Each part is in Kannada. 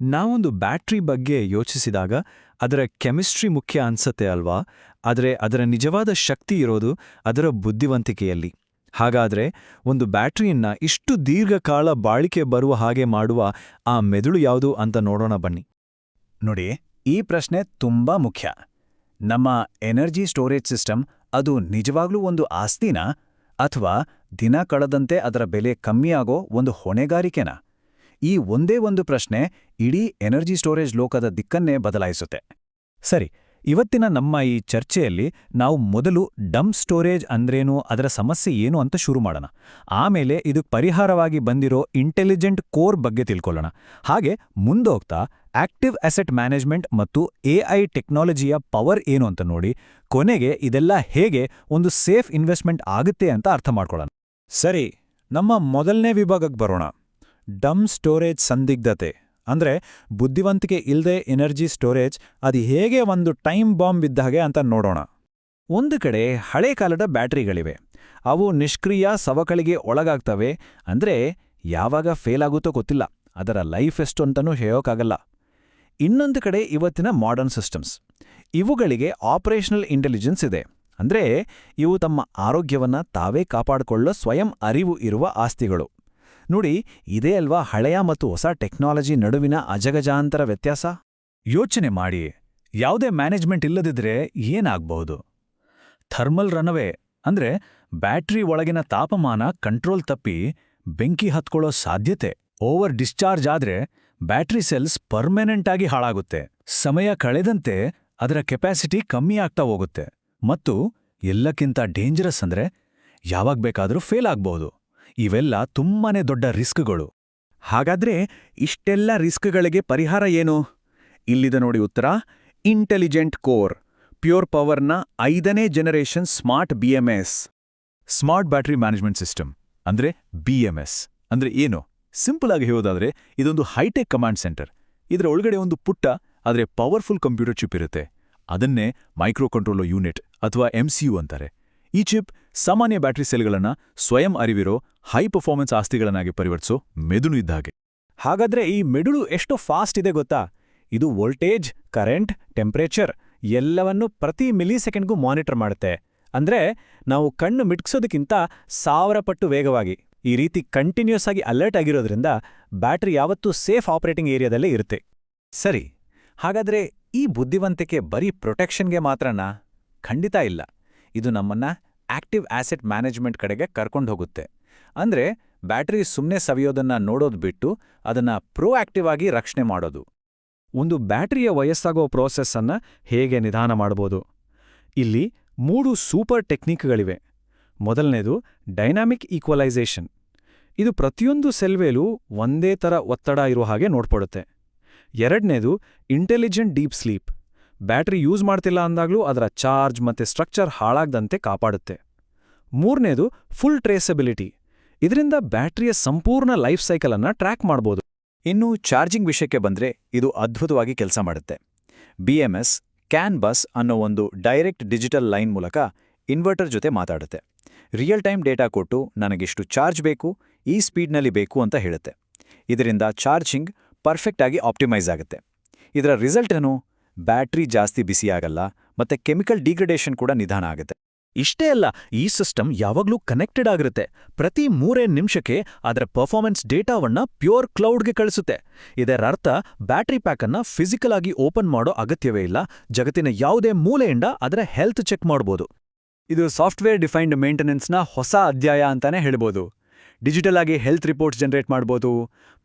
ನಾವೊಂದು ಬ್ಯಾಟ್ರಿ ಬಗ್ಗೆ ಯೋಚಿಸಿದಾಗ ಅದರ ಕೆಮಿಸ್ಟ್ರಿ ಮುಖ್ಯ ಅನ್ಸತ್ತೆ ಅಲ್ವಾ? ಆದರೆ ಅದರ ನಿಜವಾದ ಶಕ್ತಿ ಇರೋದು ಅದರ ಬುದ್ಧಿವಂತಿಕೆಯಲ್ಲಿ. ಹಾಗಾದ್ರೆ ಒಂದು ಬ್ಯಾಟ್ರಿಯನ್ನ ಇಷ್ಟು ದೀರ್ಘಕಾಲ ಬಾಳಿಕೆ ಬರುವ ಹಾಗೆ ಮಾಡುವ ಆ ಮೆದುಳು ಯಾವುದು ಅಂತ ನೋಡೋಣ ಬನ್ನಿ. ನೋಡಿ, ಈ ಪ್ರಶ್ನೆ ತುಂಬಾ ಮುಖ್ಯ. ನಮ್ಮ ಎನರ್ಜಿ ಸ್ಟೋರೇಜ್ ಸಿಸ್ಟಮ್ ಅದು ನಿಜವಾಗ್ಲೂ ಒಂದು ಆಸ್ತಿನಾ? ಅಥವಾ ದಿನ ಕಳೆದಂತೆ ಅದರ ಬೆಲೆ ಕಮ್ಮಿಯಾಗೋ ಒಂದು ಹೊಣೆಗಾರಿಕೆನಾ? ಈ ಒಂದೇ ಒಂದು ಪ್ರಶ್ನೆ ಇಡೀ ಎನರ್ಜಿ ಸ್ಟೋರೇಜ್ ಲೋಕದ ದಿಕ್ಕನ್ನೇ ಬದಲಾಯಿಸುತ್ತೆ. ಸರಿ, ಇವತ್ತಿನ ನಮ್ಮ ಈ ಚರ್ಚೆಯಲ್ಲಿ ನಾವು ಮೊದಲು ಡಂಪ್ ಸ್ಟೋರೇಜ್ ಅಂದ್ರೇನು, ಅದರ ಸಮಸ್ಯೆ ಏನು ಅಂತ ಶುರು ಮಾಡೋಣ. ಆಮೇಲೆ ಇದು ಪರಿಹಾರವಾಗಿ ಬಂದಿರೋ ಇಂಟೆಲಿಜೆಂಟ್ ಕೋರ್ ಬಗ್ಗೆ ತಿಳ್ಕೊಳ್ಳೋಣ. ಹಾಗೆ ಮುಂದೋಗ್ತಾ ಆಕ್ಟಿವ್ ಅಸೆಟ್ ಮ್ಯಾನೇಜ್ಮೆಂಟ್ ಮತ್ತು ಎಐ ಟೆಕ್ನಾಲಜಿಯ ಪವರ್ ಏನು ಅಂತ ನೋಡಿ, ಕೊನೆಗೆ ಇದೆಲ್ಲ ಹೇಗೆ ಒಂದು ಸೇಫ್ ಇನ್ವೆಸ್ಟ್ಮೆಂಟ್ ಆಗುತ್ತೆ ಅಂತ ಅರ್ಥ ಮಾಡ್ಕೊಳ್ಳೋಣ. ಸರಿ, ನಮ್ಮ ಮೊದಲನೇ ವಿಭಾಗಕ್ಕೆ ಬರೋಣ. ಡಮ್ ಸ್ಟೋರೇಜ್ ಸಂದಿಗ್ಧತೆ. ಅಂದ್ರೆ ಬುದ್ಧಿವಂತಿಕೆ ಇಲ್ಲದೆ ಎನರ್ಜಿ ಸ್ಟೋರೇಜ್ ಅದು ಹೇಗೆ ಒಂದು ಟೈಮ್ ಬಾಂಬ್ ಇದ್ದ ಹಾಗೆ ಅಂತ ನೋಡೋಣ. ಒಂದು ಕಡೆ ಹಳೆ ಕಾಲದ ಬ್ಯಾಟರಿಗಳಿವೆ. ಅವು ನಿಷ್ಕ್ರಿಯ ಸವಕಳಿಗೆ ಒಳಗಾಗ್ತವೆ. ಅಂದ್ರೆ ಯಾವಾಗ ಫೇಲ್ ಆಗುತ್ತೋ ಗೊತ್ತಿಲ್ಲ. ಅದರ ಲೈಫ್ ಎಷ್ಟು ಅಂತನೂ ಹೇಳೋಕ್ಕಾಗಲ್ಲ ಇನ್ನೊಂದು ಕಡೆ ಇವತ್ತಿನ ಮಾಡರ್ನ್ ಸಿಸ್ಟಮ್ಸ್. ಇವುಗಳಿಗೆ ಆಪರೇಷನಲ್ ಇಂಟೆಲಿಜೆನ್ಸ್ ಇದೆ. ಅಂದ್ರೆ ಇವು ತಮ್ಮ ಆರೋಗ್ಯವನ್ನ ತಾವೇ ಕಾಪಾಡಿಕೊಳ್ಳೋ ಸ್ವಯಂ ಅರಿವು ಇರುವ ಆಸ್ತಿಗಳು. ನೋಡಿ, ಇದೇ ಅಲ್ವಾ ಹಳೆಯ ಮತ್ತು ಹೊಸ ಟೆಕ್ನಾಲಜಿ ನಡುವಿನ ಅಜಗಜಾಂತರ ವ್ಯತ್ಯಾಸ? ಯೋಚನೆ ಮಾಡಿ. ಯಾವುದೇ ಮ್ಯಾನೇಜ್ಮೆಂಟ್ ಇಲ್ಲದಿದ್ರೆ ಏನಾಗಬಹುದು? ಥರ್ಮಲ್ ರನವೇ, ಅಂದ್ರೆ ಬ್ಯಾಟ್ರಿ ಒಳಗಿನ ತಾಪಮಾನ ಕಂಟ್ರೋಲ್ ತಪ್ಪಿ ಬೆಂಕಿ ಹತ್ಕೊಳ್ಳೋ ಸಾಧ್ಯತೆ. ಓವರ್ ಡಿಸ್ಚಾರ್ಜ್ ಆದ್ರೆ ಬ್ಯಾಟ್ರಿ ಸೆಲ್ಸ್ ಪರ್ಮನೆಂಟ್ ಆಗಿ ಹಾಳಾಗುತ್ತೆ. ಸಮಯ ಕಳೆದಂತೆ ಅದರ ಕೆಪಾಸಿಟಿ ಕಮ್ಮಿ ಆಗ್ತಾ ಹೋಗುತ್ತೆ. ಮತ್ತು ಎಲ್ಲಕ್ಕಿಂತ ಡೇಂಜರಸ್ ಅಂದ್ರೆ ಯಾವಾಗ ಬೇಕಾದರೂ ಫೇಲ್ ಆಗ್ಬಹುದು. ಇವೆಲ್ಲ ತುಂಬಾನೇ ದೊಡ್ಡ ರಿಸ್ಕ್ಗಳು. ಹಾಗಾದ್ರೆ ಇಷ್ಟೆಲ್ಲ ರಿಸ್ಕ್ಗಳಿಗೆ ಪರಿಹಾರ ಏನು? ಇಲ್ಲಿದೆ ನೋಡಿ ಉತ್ತರ. ಇಂಟೆಲಿಜೆಂಟ್ ಕೋರ್, ಪ್ಯೂರ್ ಪವರ್ನ ಐದನೇ generation smart BMS smart battery management system, ಅಂದ್ರೆ ಬಿಎಂಎಸ್ ಅಂದ್ರೆ ಏನು? ಸಿಂಪಲ್ ಆಗಿ ಹೇಳೋದಾದ್ರೆ ಇದೊಂದು ಹೈಟೆಕ್ ಕಮಾಂಡ್ ಸೆಂಟರ್. ಇದರ ಒಳಗಡೆ ಒಂದು ಪುಟ್ಟ, ಆದರೆ ಪವರ್ಫುಲ್ ಕಂಪ್ಯೂಟರ್ ಚಿಪ್ ಇರುತ್ತೆ. ಅದನ್ನೇ ಮೈಕ್ರೋ ಕಂಟ್ರೋಲರ್ ಯೂನಿಟ್ ಅಥವಾ ಎಂಸಿಯು ಅಂತಾರೆ. ಈ ಚಿಪ್ ಸಾಮಾನ್ಯ ಬ್ಯಾಟರಿ ಸೆಲ್ಗಳನ್ನ ಸ್ವಯಂ ಅರಿವಿರೋ ಹೈ ಪರ್ಫಾರ್ಮೆನ್ಸ್ ಆಸ್ತಿಗಳನ್ನಾಗಿ ಪರಿವರ್ತಿಸೋ ಮೆದುಳು ಇದ್ದಾಗೆ ಹಾಗಾದ್ರೆ ಈ ಮೆದುಳು ಎಷ್ಟು ಫಾಸ್ಟ್ ಇದೆ ಗೊತ್ತಾ? ಇದು ವೋಲ್ಟೇಜ್ ಕರೆಂಟ್ ಟೆಂಪರೇಚರ್ ಎಲ್ಲವನ್ನೂ ಪ್ರತಿ ಮಿಲಿ ಸೆಕೆಂಡ್ಗೂ ಮಾನಿಟರ್ ಮಾಡುತ್ತೆ. ಅಂದ್ರೆ ನಾವು ಕಣ್ಣು ಮಿಟ್ಸೋದಕ್ಕಿಂತ ಸಾವಿರ ಪಟ್ಟು ವೇಗವಾಗಿ, ಈ ರೀತಿ ಕಂಟಿನ್ಯೂಸ್ ಆಗಿ ಅಲರ್ಟ್ ಆಗಿರೋದ್ರಿಂದ ಬ್ಯಾಟ್ರಿ ಯಾವತ್ತೂ ಸೇಫ್ ಆಪರೇಟಿಂಗ್ ಏರಿಯಾದಲ್ಲೇ ಇರುತ್ತೆ. ಸರಿ, ಹಾಗಾದ್ರೆ ಈ ಬುದ್ಧಿವಂತಿಕೆ ಬರೀ ಪ್ರೊಟೆಕ್ಷನ್ಗೆ ಮಾತ್ರನಾ? ಖಂಡಿತ ಇಲ್ಲ. ಇದು ನಮ್ಮನ್ನ ಆಕ್ಟಿವ್ ಆಸೆಟ್ ಮ್ಯಾನೇಜ್ಮೆಂಟ್ ಕಡೆಗೆ ಕರ್ಕೊಂಡು ಹೋಗುತ್ತೆ. ಅಂದ್ರೆ ಬ್ಯಾಟರಿ ಸುಮ್ಮನೆ ಸವಿಯೋದನ್ನ ನೋಡೋದು ಬಿಟ್ಟು ಅದನ್ನ ಪ್ರೋಆಕ್ಟಿವ್ ಆಗಿ ರಕ್ಷಣೆ ಮಾಡೋದು. ಒಂದು ಬ್ಯಾಟರಿಯ ವಯಸ್ಸಾಗೋ ಪ್ರೋಸೆಸ್ ಅನ್ನ ಹೇಗೆ ನಿಧಾನ ಮಾಡಬಹುದು ಇಲ್ಲಿ ಮೂರು ಸೂಪರ್ ಟೆಕ್ನಿಕ್ಗಳಿವೆ. ಮೊದಲನೇದು ಡೈನಾಮಿಕ್ ಈಕ್ವಲೈಸೇಷನ್. ಇದು ಪ್ರತಿಯೊಂದು ಸೆಲ್ವೇಲೂ ಒಂದೇ ಥರ ಒತ್ತಡ ಇರೋ ಹಾಗೆ ನೋಡ್ಪಡುತ್ತೆ. ಎರಡನೇದು intelligent deep sleep. Battery use ಮಾಡ್ತಿಲ್ಲ ಅಂದಾಗ್ಲೂ ಅದರ ಚಾರ್ಜ್ ಮತ್ತೆ ಸ್ಟ್ರಕ್ಚರ್ ಹಾಳಾಗದಂತೆ ಕಾಪಾಡುತ್ತೆ. ಮೂರನೇದು ಫುಲ್ ಟ್ರೇಸಬಿಲಿಟಿ. ಇದರಿಂದ ಬ್ಯಾಟ್ರಿಯ ಸಂಪೂರ್ಣ ಲೈಫ್ ಸೈಕಲ್ ಅನ್ನ ಟ್ರ್ಯಾಕ್ ಮಾಡ್ಬೋದು. ಇನ್ನು ಚಾರ್ಜಿಂಗ್ ವಿಷಯಕ್ಕೆ ಬಂದ್ರೆ ಇದು ಅದ್ಭುತವಾಗಿ ಕೆಲಸ ಮಾಡುತ್ತೆ. ಎಸ್, ಕ್ಯಾನ್ ಬಸ್ ಅನ್ನೋ ಒಂದು ಡೈರೆಕ್ಟ್ ಡಿಜಿಟಲ್ ಲೈನ್ ಮೂಲಕ ಇನ್ವರ್ಟರ್ ಜೊತೆ ಮಾತಾಡುತ್ತೆ. ರಿಯಲ್ ಟೈಮ್ ಡೇಟಾ ಕೊಟ್ಟು ನನಗಿಷ್ಟು ಚಾರ್ಜ್ ಬೇಕು, ಈ ಸ್ಪೀಡ್ನಲ್ಲಿ ಬೇಕು ಅಂತ ಹೇಳುತ್ತೆ. ಇದರಿಂದ ಚಾರ್ಜಿಂಗ್ ಪರ್ಫೆಕ್ಟ್ ಆಗಿ ಆಪ್ಟಿಮೈಸ್ ಆಗುತ್ತೆ. ಇದರ ರಿಸಲ್ಟ್ ಏನು? ಬ್ಯಾಟ್ರಿ ಜಾಸ್ತಿ ಬಿಸಿಯಾಗಲ್ಲ ಮತ್ತೆ ಕೆಮಿಕಲ್ ಡಿಗ್ರೆಡೇಷನ್ ಕೂಡ ನಿಧಾನ ಆಗುತ್ತೆ. ಇಷ್ಟೇ ಅಲ್ಲ, ಈ ಸಿಸ್ಟಮ್ ಯಾವಾಗ್ಲೂ ಕನೆಕ್ಟೆಡ್ ಆಗಿರುತ್ತೆ. ಪ್ರತಿ ಮೂರೇ ನಿಮಿಷಕ್ಕೆ ಅದರ ಪರ್ಫಾರ್ಮೆನ್ಸ್ ಡೇಟಾವನ್ನ ಪ್ಯೂರ್ ಕ್ಲೌಡ್ಗೆ ಕಳಿಸುತ್ತೆ. ಇದರರ್ಥ, ಬ್ಯಾಟ್ರಿ ಪ್ಯಾಕನ್ನ ಫಿಸಿಕಲ್ ಆಗಿ ಓಪನ್ ಮಾಡೋ ಅಗತ್ಯವೇ ಇಲ್ಲ. ಜಗತ್ತಿನ ಯಾವುದೇ ಮೂಲೆಯಿಂದ ಅದರ ಹೆಲ್ತ್ ಚೆಕ್ ಮಾಡ್ಬೋದು. ಇದು ಸಾಫ್ಟ್ವೇರ್ ಡಿಫೈನ್ಡ್ ಮೇಂಟೆನೆನ್ಸ್ನ ಹೊಸ ಅಧ್ಯಾಯ ಅಂತಾನೆ ಹೇಳ್ಬೋದು. ಡಿಜಿಟಲ್ ಆಗಿ ಹೆಲ್ತ್ ರಿಪೋರ್ಟ್ಸ್ ಜನರೇಟ್ ಮಾಡ್ಬೋದು.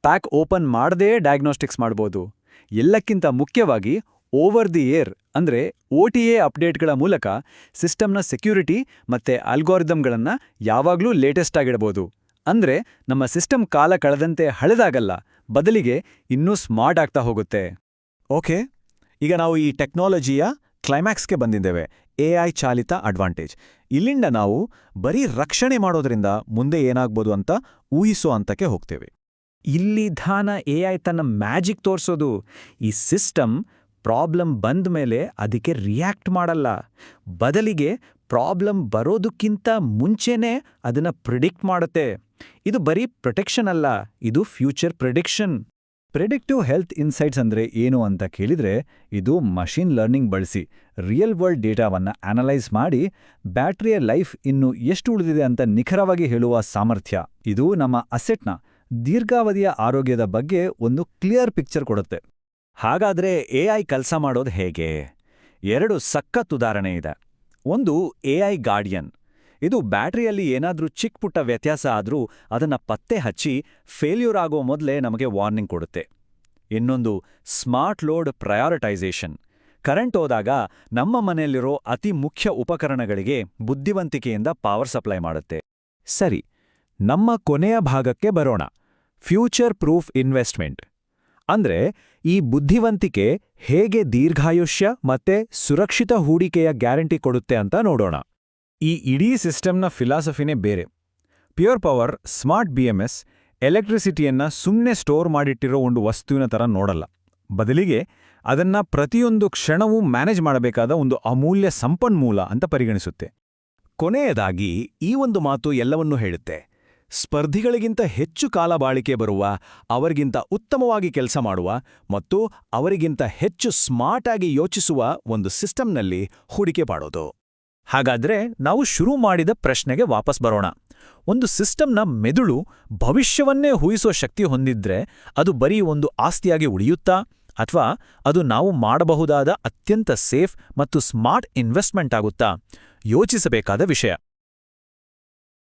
ಪ್ಯಾಕ್ ಓಪನ್ ಮಾಡದೇ ಡಯಾಗ್ನೋಸ್ಟಿಕ್ಸ್ ಮಾಡ್ಬೋದು. ಎಲ್ಲಕ್ಕಿಂತ ಮುಖ್ಯವಾಗಿ ಓವರ್ ದಿ ಏರ್ ಅಂದ್ರೆ ಎ ಅಪ್ಡೇಟ್ಗಳ ಮೂಲಕ ಸಿಸ್ಟಮ್ನ ಸೆಕ್ಯೂರಿಟಿ ಮತ್ತೆ ಅಲ್ಗೋರಿದಮ್ಗಳನ್ನ ಯಾವಾಗ್ಲೂ ಲೇಟೆಸ್ಟ್ ಆಗಿಡಬಹುದು ಅಂದ್ರೆ ನಮ್ಮ ಸಿಸ್ಟಮ್ ಕಾಲ ಕಳೆದಂತೆ ಹಳೆದಾಗಲ್ಲ ಬದಲಿಗೆ ಇನ್ನೂ ಸ್ಮಾರ್ಟ್ ಆಗ್ತಾ ಹೋಗುತ್ತೆ. ಓಕೆ ಈಗ ನಾವು ಈ ಟೆಕ್ನಾಲಜಿಯ ಕ್ಲೈಮ್ಯಾಕ್ಸ್ಗೆ ಬಂದಿದ್ದೇವೆ ಎಐ ಚಾಲಿತ ಅಡ್ವಾಂಟೇಜ್ ಇಲ್ಲಿಂದ ನಾವು ಬರೀ ರಕ್ಷಣೆ ಮಾಡೋದ್ರಿಂದ ಮುಂದೆ ಏನಾಗ್ಬೋದು ಅಂತ ಊಹಿಸೋ ಹಂತಕ್ಕೆ ಹೋಗ್ತೇವೆ. ಇಲ್ಲಿ ಧಾನ ಎಐ ತನ್ನ ಮ್ಯಾಜಿಕ್ ತೋರಿಸೋದು. ಈ ಸಿಸ್ಟಮ್ ಪ್ರಾಬ್ಲಮ್ ಬಂದ ಮೇಲೆ ಅದಕ್ಕೆ ರಿಯಾಕ್ಟ್ ಮಾಡಲ್ಲ. ಬದಲಿಗೆ ಪ್ರಾಬ್ಲಮ್ ಬರೋದಕ್ಕಿಂತ ಮುಂಚೆನೇ ಅದನ್ನ ಪ್ರಿಡಿಕ್ಟ್ ಮಾಡುತ್ತೆ. ಇದು ಬರೀ ಪ್ರೊಟೆಕ್ಷನ್ ಅಲ್ಲ, ಇದು future prediction predictive health insights ಅಂದ್ರೆ ಏನು ಅಂತ ಕೇಳಿದ್ರೆ, ಇದು ಮಷಿನ್ ಲರ್ನಿಂಗ್ ಬಳಸಿ ರಿಯಲ್ ವರ್ಲ್ಡ್ ಡೇಟಾವನ್ನ ಅನಲೈಸ್ ಮಾಡಿ, ಬ್ಯಾಟ್ರಿಯ ಲೈಫ್ ಇನ್ನು ಎಷ್ಟು ಉಳಿದಿದೆ ಅಂತ ನಿಖರವಾಗಿ ಹೇಳುವ ಸಾಮರ್ಥ್ಯ. ಇದು ನಮ್ಮ ಅಸೆಟ್ನ ದೀರ್ಘಾವಧಿಯ ಆರೋಗ್ಯದ ಬಗ್ಗೆ ಒಂದು ಕ್ಲಿಯರ್ ಪಿಕ್ಚರ್ ಕೊಡುತ್ತೆ. ಹಾಗಾದ್ರೆ ಐ ಕೆಲಸ ಮಾಡೋದು ಹೇಗೆ? ಎರಡು ಸಖತ್ ಉದಾಹರಣೆ ಇದೆ. ಒಂದು ಎಐ ಗಾರ್ಡಿಯನ್. ಇದು ಬ್ಯಾಟ್ರಿಯಲ್ಲಿ ಏನಾದರೂ ಚಿಕ್ಕ ಪುಟ್ಟ ವ್ಯತ್ಯಾಸ ಆದ್ರೂ ಅದನ್ನ ಪತ್ತೆ ಹಚ್ಚಿ ಫೇಲ್ಯೂರ್ ಆಗೋ ಮೊದಲೇ ನಮಗೆ ವಾರ್ನಿಂಗ್ ಕೊಡುತ್ತೆ. ಇನ್ನೊಂದು ಸ್ಮಾರ್ಟ್ ಲೋಡ್ ಪ್ರಯಾರಿಟೈಸೇಷನ್. ಕರೆಂಟ್ ಹೋದಾಗ ನಮ್ಮ ಮನೆಯಲ್ಲಿರೋ ಅತಿ ಮುಖ್ಯ ಉಪಕರಣಗಳಿಗೆ ಬುದ್ಧಿವಂತಿಕೆಯಿಂದ ಪವರ್ ಸಪ್ಲೈ ಮಾಡುತ್ತೆ. ಸರಿ, ನಮ್ಮ ಕೊನೆಯ ಭಾಗಕ್ಕೆ ಬರೋಣ. Future proof investment. ಅಂದ್ರೆ ಈ ಬುದ್ಧಿವಂತಿಕೆ ಹೇಗೆ ದೀರ್ಘಾಯುಷ್ಯ ಮತ್ತೆ ಸುರಕ್ಷಿತ ಹೂಡಿಕೆಯ ಗ್ಯಾರಂಟಿ ಕೊಡುತ್ತೆ ಅಂತ ನೋಡೋಣ. ಈ ಇಡೀ ಸಿಸ್ಟಮ್ನ ಫಿಲಾಸಫಿನೇ ಬೇರೆ. ಪ್ಯೂರ್ ಪವರ್, ಸ್ಮಾರ್ಟ್ ಬಿಎಂಎಸ್ ಎಲೆಕ್ಟ್ರಿಸಿಟಿಯನ್ನ ಸುಮ್ಮನೆ ಸ್ಟೋರ್ ಮಾಡಿಟ್ಟಿರೋ ಒಂದು ವಸ್ತುವಿನ ಥರ ನೋಡಲ್ಲ. ಬದಲಿಗೆ ಅದನ್ನ ಪ್ರತಿಯೊಂದು ಕ್ಷಣವೂ ಮ್ಯಾನೇಜ್ ಮಾಡಬೇಕಾದ ಒಂದು ಅಮೂಲ್ಯ ಸಂಪನ್ಮೂಲ ಅಂತ ಪರಿಗಣಿಸುತ್ತೆ. ಕೊನೆಯದಾಗಿ ಈ ಒಂದು ಮಾತು ಎಲ್ಲವನ್ನೂ ಹೇಳುತ್ತೆ. ಸ್ಪರ್ಧಿಗಳಿಗಿಂತ ಹೆಚ್ಚು ಕಾಲ ಬಾಳಿಕೆ ಬರುವ, ಅವರಿಗಿಂತ ಉತ್ತಮವಾಗಿ ಕೆಲಸ ಮಾಡುವ ಮತ್ತು ಅವರಿಗಿಂತ ಹೆಚ್ಚು ಸ್ಮಾರ್ಟ್ ಆಗಿ ಯೋಚಿಸುವ ಒಂದು ಸಿಸ್ಟಮ್ನಲ್ಲಿ ಹೂಡಿಕೆ ಮಾಡೋದು. ಹಾಗಾದ್ರೆ ನಾವು ಶುರು ಮಾಡಿದ ಪ್ರಶ್ನೆಗೆ ವಾಪಸ್ ಬರೋಣ. ಒಂದು ಸಿಸ್ಟಮ್ನ ಮೆದುಳು ಭವಿಷ್ಯವನ್ನೇ ಊಹಿಸೋ ಶಕ್ತಿ ಹೊಂದಿದ್ರೆ ಅದು ಬರೀ ಒಂದು ಆಸ್ತಿಯಾಗಿ ಉಳಿಯುತ್ತಾ? ಅಥವಾ ಅದು ನಾವು ಮಾಡಬಹುದಾದ ಅತ್ಯಂತ ಸೇಫ್ ಮತ್ತು ಸ್ಮಾರ್ಟ್ ಇನ್ವೆಸ್ಟ್ಮೆಂಟ್ ಆಗುತ್ತಾ? ಯೋಚಿಸಬೇಕಾದ ವಿಷಯ.